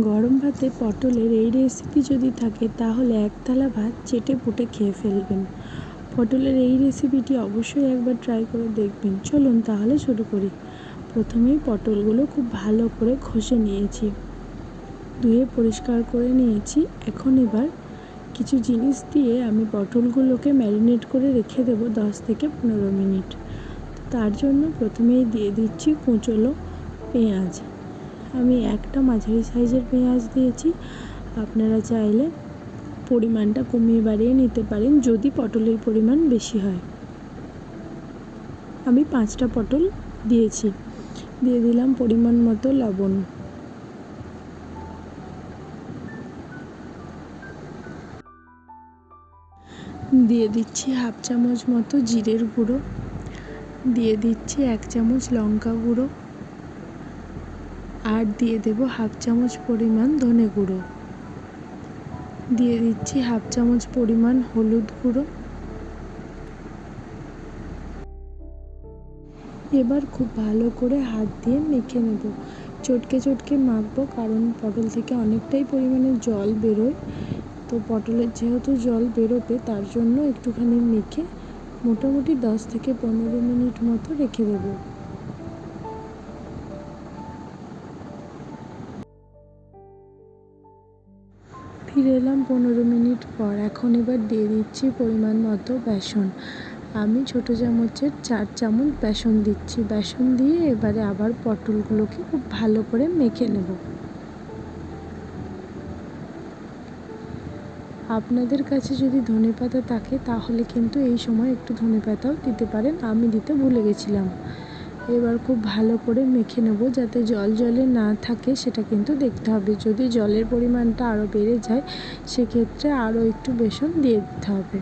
গরম ভাতে পটলের এই রেসিপি যদি থাকে, তাহলে এক থালা ভাত চেটে পুটে খেয়ে ফেলবেন। পটলের এই রেসিপিটি অবশ্যই একবার ট্রাই করে দেখবেন। চলুন তাহলে শুরু করি। প্রথমেই পটলগুলো খুব ভালো করে ঘষে নিয়েছি। ধুয়ে পরিষ্কার করে নিয়েছি। এখন এবার কিছু জিনিস দিয়ে আমি পটলগুলোকে ম্যারিনেট করে রেখে দেবো দশ থেকে পনেরো মিনিট। তার জন্য প্রথমেই দিয়ে দিচ্ছি কুঁচলো পেঁয়াজ। আমি একটা মাঝারি সাইজের পেঁয়াজ দিয়েছি। আপনারা চাইলে পরিমাণটা কমিয়ে বাড়িয়ে নিতে পারেন যদি পটলের পরিমাণ বেশি হয়। আমি পাঁচটা পটল দিয়েছি। দিয়ে দিলাম পরিমাণ মতো লবণ। দিয়ে দিচ্ছি হাফ চামচ মতো জিরের গুঁড়ো। দিয়ে দিচ্ছি এক চামচ লঙ্কা গুঁড়ো। আর দিয়ে দেব হাফ চামচ পরিমাণ ধনে গুঁড়ো। দিয়ে দিচ্ছি হাফ চামচ পরিমাণ হলুদ গুঁড়ো। এবার খুব ভালো করে হাত দিয়ে মেখে নেব। চটকে চটকে মাখবো কারণ পটল থেকে অনেকটাই পরিমাণে জল বেরোয়। তো পটলের যেহেতু জল বেরোবে, তার জন্য একটুখানি মেখে মোটামুটি দশ থেকে পনেরো মিনিট মতো রেখে দেবো। ফিরে এলাম পনেরো মিনিট পর। এখন এবার দিয়ে দিচ্ছি পরিমাণ মতো বেসন। আমি ছোটো চামচের চার চামচ বেসন দিচ্ছি। বেসন দিয়ে এবারে আবার পটলগুলোকে খুব ভালো করে মেখে নেব। আপনাদের কাছে যদি ধনে পাতা থাকে, তাহলে কিন্তু এই সময় একটু ধনে পাতাও দিতে পারেন। আমি দিতে ভুলে গেছিলাম। এবার খুব ভালো করে মেখে নেব যাতে জল জলে না থাকে, সেটা কিন্তু দেখতে হবে। যদি জলের পরিমাণটা আরও বেড়ে যায়, সেক্ষেত্রে আরও একটু বেসন দিয়ে দিতে হবে।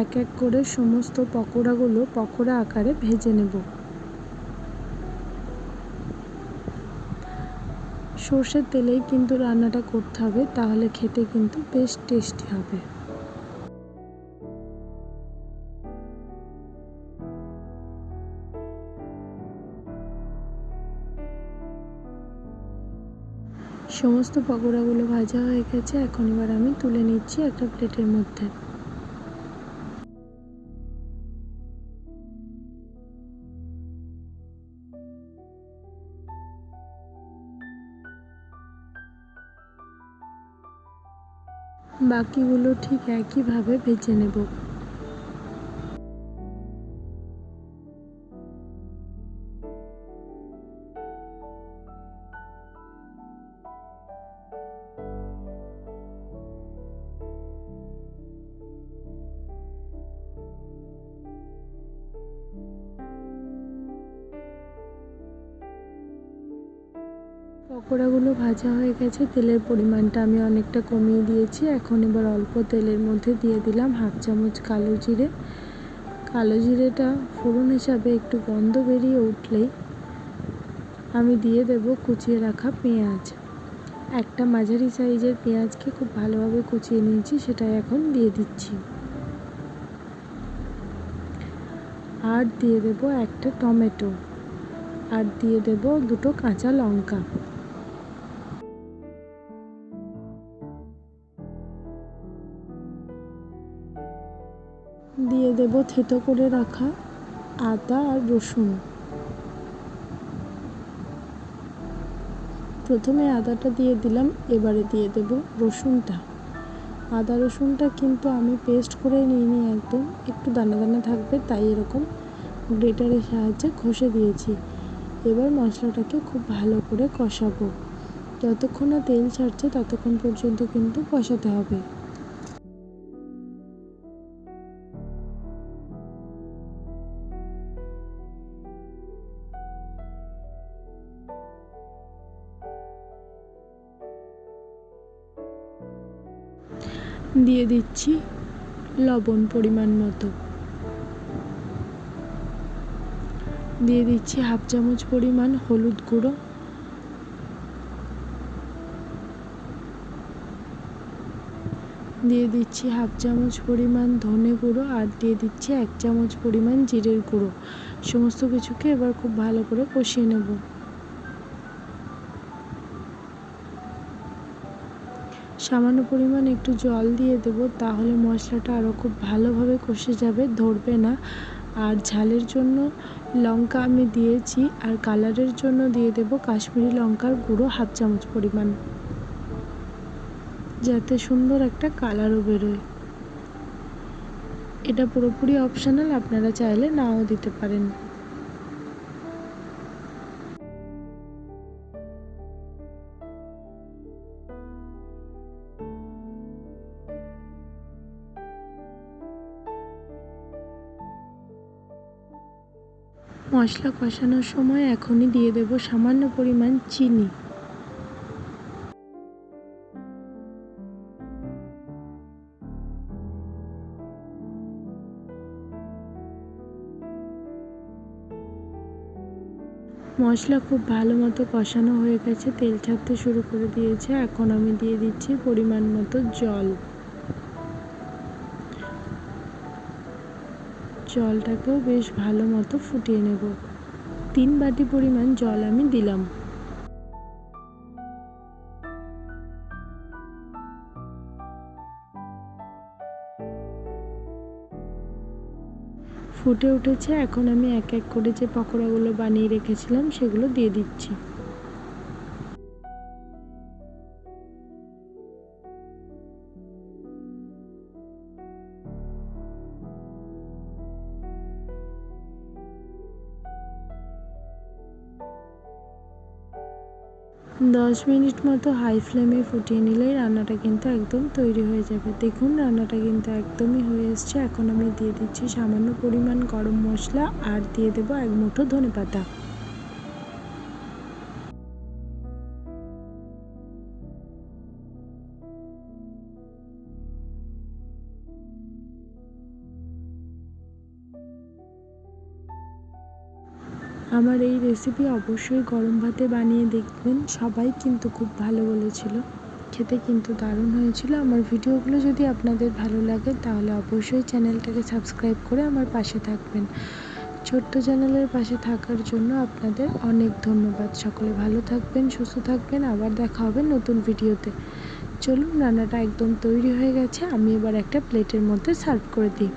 এক এক করে সমস্ত পকোড়াগুলো পকোড়া আকারে ভেজে নেব। সর্ষের তেলেই কিন্তু রান্নাটা করতে হবে, তাহলে খেতে কিন্তু বেশ টেস্টি হবে। সমস্ত পকোড়াগুলো ভাজা হয়ে গেছে, এখন এবার আমি তুলে নিচ্ছি একটা প্লেটের মধ্যে। বাকিগুলো ঠিক একইভাবে ভেজে নেব। পকোড়াগুলো ভাজা হয়ে গেছে, তেলের পরিমাণটা আমি অনেকটা কমিয়ে দিয়েছি। এখন এবার অল্প তেলের মধ্যে দিয়ে দিলাম হাফ চামচ কালো জিরে। কালো জিরেটা ফোড়ন হিসাবে একটু গন্ধ বেরিয়ে উঠলেই আমি দিয়ে দেব কুচিয়ে রাখা পেঁয়াজ। একটা মাঝারি সাইজের পেঁয়াজকে খুব ভালোভাবে কুচিয়ে নিয়েছি সেটা এখন দিয়ে দিচ্ছি। আর দিয়ে দেব একটা টমেটো। আর দিয়ে দেব দুটো কাঁচা লঙ্কা। দিয়ে দেব থেতো করে রাখা আদা আর রসুন। প্রথমে আদাটা দিয়ে দিলাম, এবারে দিয়ে দেব রসুনটা। আদা রসুনটা কিন্তু আমি পেস্ট করে নিইনি একদম, একটু দানা দানা থাকবে তাই এরকম গ্রেটারের সাহায্যে ঘষে দিয়েছি। এবার মশলাটাকে খুব ভালো করে কষাবো। যতক্ষণ না তেল ছাড়ছে ততক্ষণ পর্যন্ত কিন্তু কষাতে হবে। দিয়ে দিচ্ছি লবণ পরিমাণ মতো। দিয়ে দিচ্ছি হাফ চামচ পরিমাণ হলুদ গুঁড়ো। দিয়ে দিচ্ছি হাফ চামচ পরিমাণ ধনে গুঁড়ো আর দিয়ে দিচ্ছি এক চামচ পরিমাণ জিরের গুঁড়ো। সমস্ত কিছুকে এবার খুব ভালো করে কষিয়ে নেব। সামান্য পরিমাণ একটু জল দিয়ে দেব, তাহলে মশলাটা আরও খুব ভালোভাবে কষে যাবে, ধরবে না। আর ঝালের জন্য লঙ্কা আমি দিয়েছি, আর কালারের জন্য দিয়ে দেব কাশ্মীরি লঙ্কার গুঁড়ো হাফ চামচ পরিমাণ। যাতে সুন্দর একটা কালারও বেরোয়। এটা পুরোপুরি অপশানাল আপনারা চাইলে নাও দিতে পারেন। মশলা কষানোর সময় এখনই দিয়ে দেব সামান্য পরিমাণ চিনি। মশলা খুব ভালো মতো কষানো হয়ে গেছে, তেল ছাড়তে শুরু করে দিয়েছে। এখন আমি দিয়ে দিচ্ছি পরিমাণ মতো জল। জলটাকেও বেশ ভালো মতো ফুটিয়ে নেব। তিন বাটি পরিমাণ জল আমি দিলাম। ফুটে উঠেছে, এখন আমি এক এক করে যে পকোড়াগুলো বানিয়ে রেখেছিলাম, সেগুলো দিয়ে দিচ্ছি। দশ মিনিট মতো হাই ফ্লেমে ফুটিয়ে নিলে রান্নাটা কিন্তু একদম তৈরি হয়ে যাবে। দেখুন, রান্নাটা কিন্তু একদমই হয়ে এসছে। এখন আমি দিয়ে দিচ্ছি সামান্য পরিমাণ গরম মশলা আর দিয়ে দেবো এক মুঠো ধনে পাতা আমার এই রেসিপি অবশ্যই গরম ভাতে বানিয়ে দেখবেন। সবাই কিন্তু খুব ভালো বলেছিল। খেতে কিন্তু দারুণ হয়েছিল। আমার ভিডিওগুলো যদি আপনাদের ভালো লাগে, তাহলে অবশ্যই চ্যানেলটাকে সাবস্ক্রাইব করে আমার পাশে থাকবেন। ছোট্ট চ্যানেলের পাশে থাকার জন্য আপনাদের অনেক ধন্যবাদ। সকলে ভালো থাকবেন, সুস্থ থাকবেন। আবার দেখা হবে নতুন ভিডিওতে। চলুন, রান্নাটা একদম তৈরি হয়ে গেছে। আমি এবার একটা প্লেটের মধ্যে সার্ভ করে দিই।